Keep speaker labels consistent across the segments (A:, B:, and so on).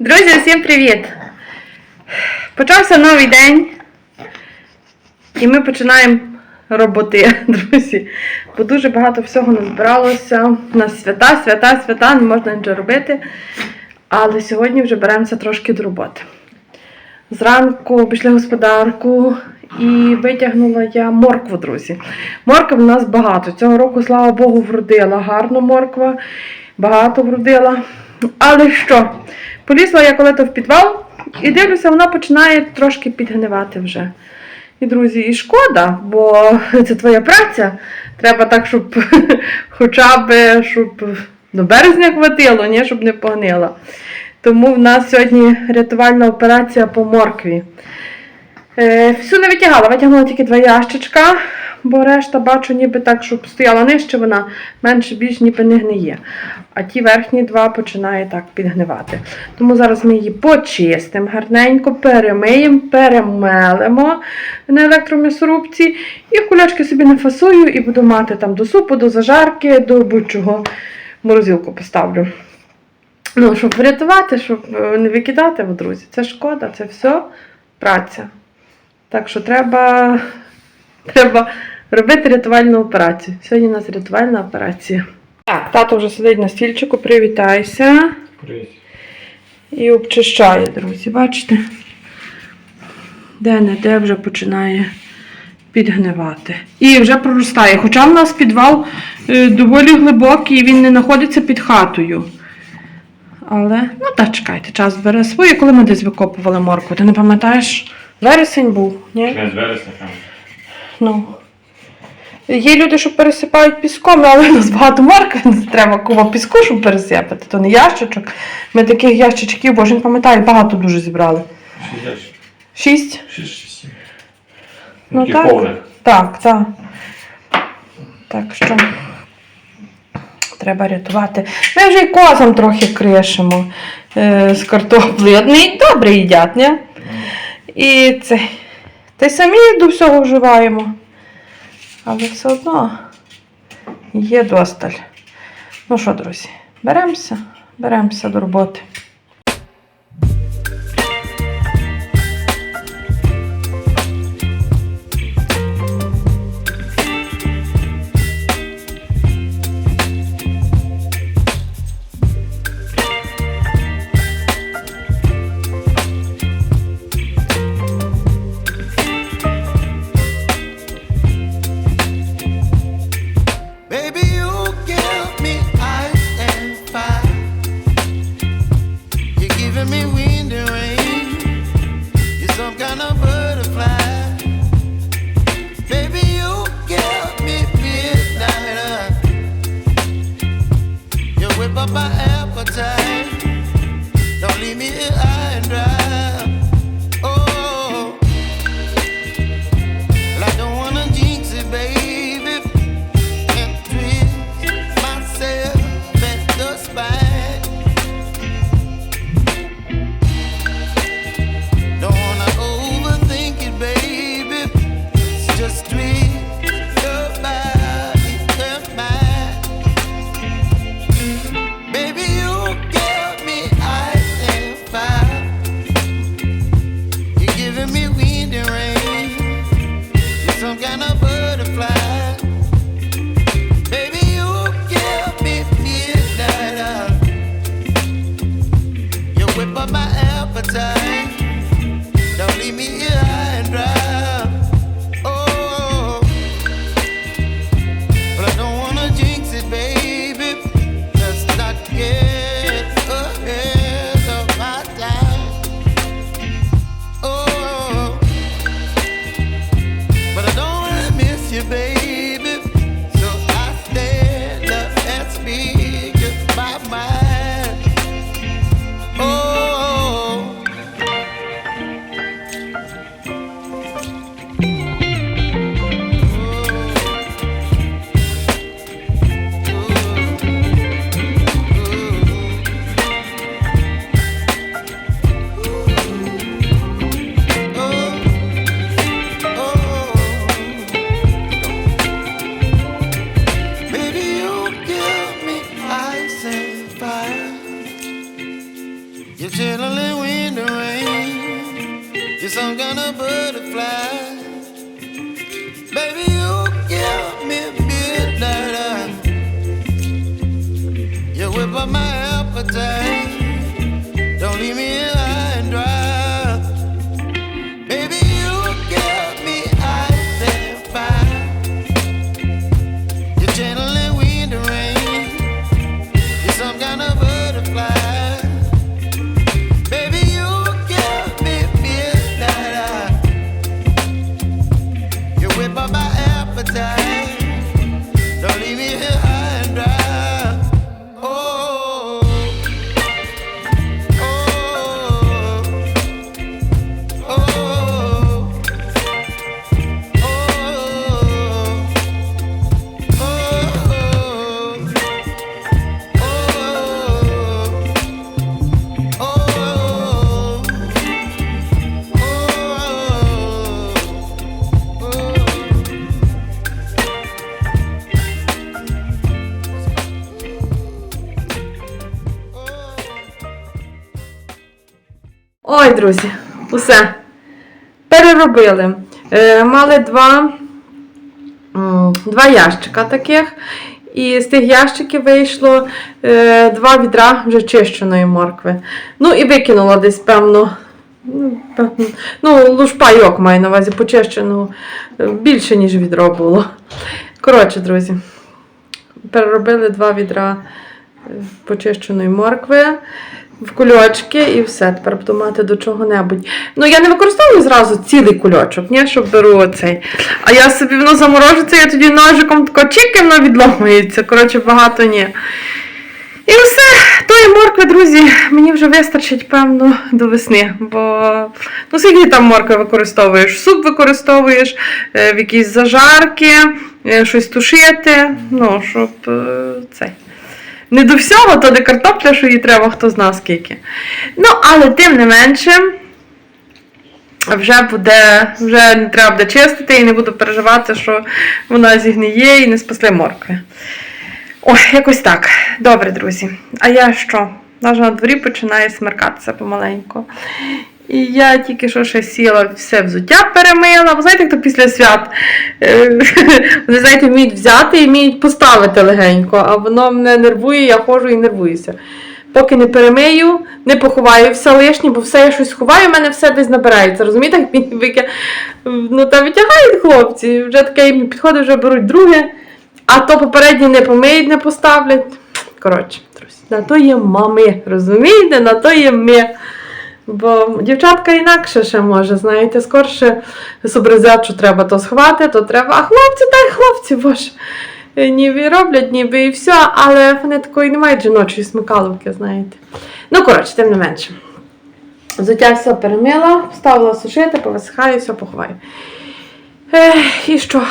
A: Друзі, всім привіт! Почався новий день. І ми починаємо роботи, друзі. Бо дуже багато всього назбиралося. У нас свята, свята, свята, не можна нічого робити. Але сьогодні вже беремося трошки до роботи. Зранку пішли господарку і витягнула я моркву, друзі. Моркви в нас багато. Цього року, слава Богу, вродила гарно морква, багато вродила. Але що? Полізла я коли-то в підвал і дивлюся, вона починає трошки підгнивати вже. І, друзі, і шкода, бо це твоя праця. Треба так, щоб хоча б щоб до березня хватило, ні, щоб не погнила. Тому в нас сьогодні рятувальна операція по моркві. Е, всю не витягала, витягнула тільки два ящичка, бо решта бачу, ніби так, щоб стояла нижче, вона менше більш ніби не гниє. А ті верхні два починає так підгнивати. Тому зараз ми її почистимо гарненько, перемиємо, перемелимо на електром'ясорубці і в кулячки собі нафасую і буду мати там до супу, до зажарки, до будь-чого морозилку поставлю. Ну, щоб врятувати, щоб е, не викидати, бо, друзі, це шкода, це все праця. Так що треба, треба робити рятувальну операцію. Сьогодні у нас рятувальна операція. Так, тато вже сидить на стільчику, привітайся.
B: Привіт.
A: І обчищає, друзі, бачите? Де-не-де вже починає підгнивати. І вже проростає. Хоча в нас підвал е, доволі глибокий, він не знаходиться під хатою. Але, ну так, чекайте, час бере своє, коли ми десь викопували моркву. Ти не пам'ятаєш? Вересень був, ні?
B: Вересня.
A: Ну. Є люди, що пересипають піском, але у нас багато моркви, не треба куба піску, щоб пересипати. То не ящичок. Ми таких ящичків, бо ж не пам'ятаю, багато дуже зібрали.
B: Шість.
A: Шість?
B: Шість.
A: Ну, так.
B: повних.
A: Так, так. Так що треба рятувати. Ми вже й козам трохи кришимо е, з картоплею. Вони добре їдять, ні? І це. Та й самі до всього вживаємо. Але все одно є досталь. Ну що, друзі, беремося, беремося до роботи.
C: You're some kind of butterfly. Baby, you give me midnight. You whip up my appetite. Don't leave me
A: друзі, усе. Переробили. Е, мали два, два ящика таких. І з тих ящиків вийшло е, два відра вже чищеної моркви. Ну і викинула десь, певно. Ну, ну, лушпайок маю на увазі почищеного. е, Більше, ніж відро було. Коротше, друзі, переробили два відра почищеної моркви в кульочки і все. Тепер буду мати до чого-небудь. Ну, я не використовую зразу цілий кульочок, ні, щоб беру оцей. А я собі воно заморожиться, я тоді ножиком тако чик, воно відломується. Коротше, багато ні. І все, тої моркви, друзі, мені вже вистачить, певно, до весни. Бо ну, скільки там моркви використовуєш? Суп використовуєш, е, в якісь зажарки, е, щось тушити. Ну, щоб е, цей. Не до всього, то не картопля, що їй треба, хто зна скільки. Ну, але тим не менше, вже буде, вже не треба буде чистити і не буду переживати, що вона зігниє і не спасли моркви. Ой, якось так. Добре, друзі. А я що? Навіть на дворі починає смеркатися помаленьку. І я тільки що ще сіла, все взуття перемила. Ви знаєте, хто після свят е, вони, знаєте, вміють взяти і вміють поставити легенько, а воно мене нервує, я ходжу і нервуюся. Поки не перемию, не поховаю все лишнє, бо все я щось ховаю, в мене все десь набирається. Розумієте, як ну, та витягають хлопці, вже таке підходить, вже беруть друге, а то попереднє не помиють, не поставлять. Коротше, на то є мами, розумієте, на то є ми. Бо дівчатка інакше ще може, знаєте, скорше зобразять, що треба то сховати, то треба. А хлопці, та й хлопці, боже. Ніби роблять, ніби і все, але вони такої не мають жіночої смикаловки, знаєте. Ну, коротше, тим не менше. Взуття все перемила, вставила сушити, повисихаю, все поховаю. Ех, і що?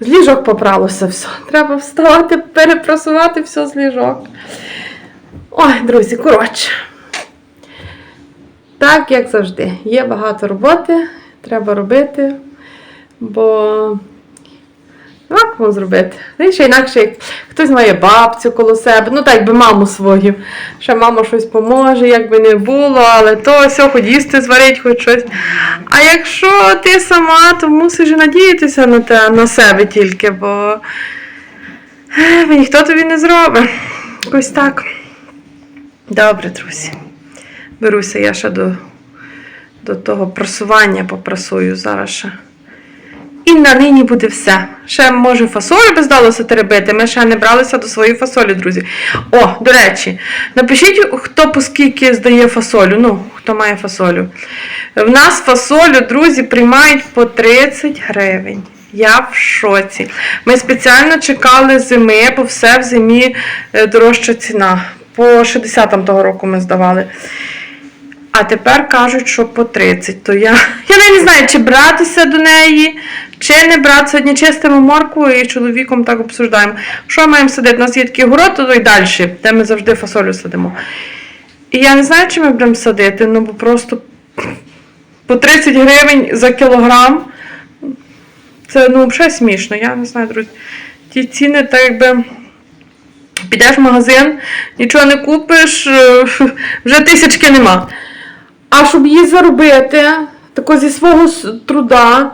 A: З ліжок попралося все. Треба вставати, перепросувати все з ліжок. Ой, друзі, коротше. Так, як завжди, є багато роботи, треба робити, бо як вам зробити? Ну, ще інакше, як хтось має бабцю коло себе, ну так би маму свою. Ще мама щось поможе, як би не було, але то все, хоч їсти зварить, хоч щось. А якщо ти сама, то мусиш надіятися на те, на себе тільки, бо ніхто тобі не зробить. Якось так. Добре, друзі. Беруся я ще до, до того просування попрасую зараз ще. І на нині буде все. Ще, може, фасолю би здалося теребити. Ми ще не бралися до своєї фасолі, друзі. О, до речі, напишіть, хто по скільки здає фасолю. Ну, хто має фасолю. В нас фасолю, друзі, приймають по 30 гривень. Я в шоці. Ми спеціально чекали зими, бо все в зимі е, дорожча ціна. По 60-м того року ми здавали. А тепер кажуть, що по 30. То я, я не знаю, чи братися до неї, чи не брати. Сьогодні чистимо моркву і чоловіком так обсуждаємо. Що маємо садити? У нас є такий город, то й далі, де ми завжди фасолю садимо. І я не знаю, чи ми будемо садити, ну бо просто по 30 гривень за кілограм. Це ну, взагалі смішно. Я не знаю, друзі. Ті ціни, так якби Підеш в магазин, нічого не купиш, е, вже тисячки нема. А щоб її заробити, тако зі свого труда,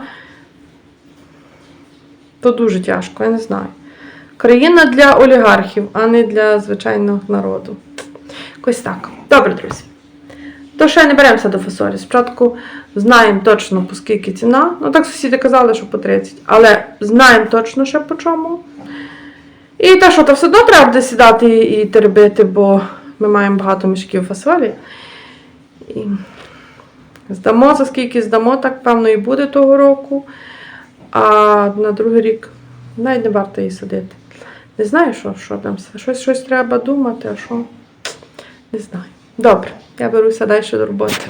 A: то дуже тяжко, я не знаю. Країна для олігархів, а не для звичайного народу. Якось так. Добре, друзі. То ще не беремося до фасолі. Спочатку знаємо точно, по скільки ціна. Ну так сусіди казали, що по 30. Але знаємо точно ще по чому. І те, що то все треба буде сідати і теребити, бо ми маємо багато мішків фасолі. І здамо, за скільки здамо, так певно і буде того року. А на другий рік навіть не варто її садити. Не знаю, що, що там. Щось, щось треба думати, а що. Не знаю. Добре, я беруся далі до роботи.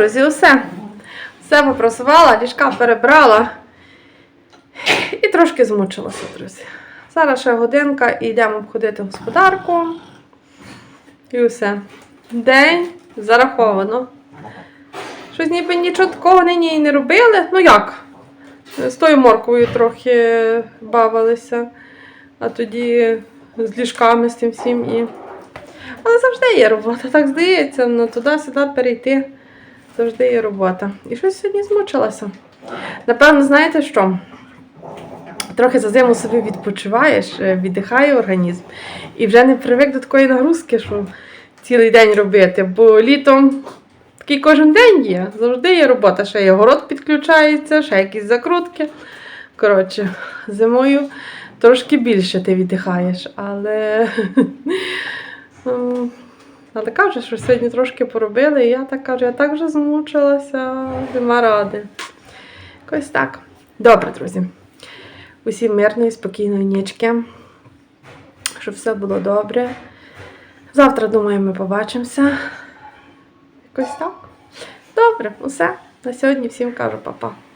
A: Друзі, усе. Все попросувала, ліжка перебрала. І трошки змучилася, друзі. Зараз ще годинка і йдемо обходити господарку. І все. День зараховано. Щось ніби нічого такого нині і не робили. Ну як? З тою морквою трохи бавилися, а тоді з ліжками з тим всім і. Але завжди є робота, так здається, ну туди-сюди перейти. Завжди є робота. І щось сьогодні змучилася. Напевно, знаєте що? Трохи за зиму собі відпочиваєш, е, віддихає організм. І вже не привик до такої нагрузки, що цілий день робити. Бо літом такий кожен день є. Завжди є робота. Ще й огород підключається, ще якісь закрутки. Коротше, зимою трошки більше ти віддихаєш, але. м, але кажу, що сьогодні трошки поробили, і я так кажу, я так вже змучилася, нема ради. Якось так. Добре, друзі. Усім мирної, спокійної нічки. Щоб все було добре. Завтра, думаю, ми побачимося. Якось так. Добре, усе. На сьогодні всім кажу па-па.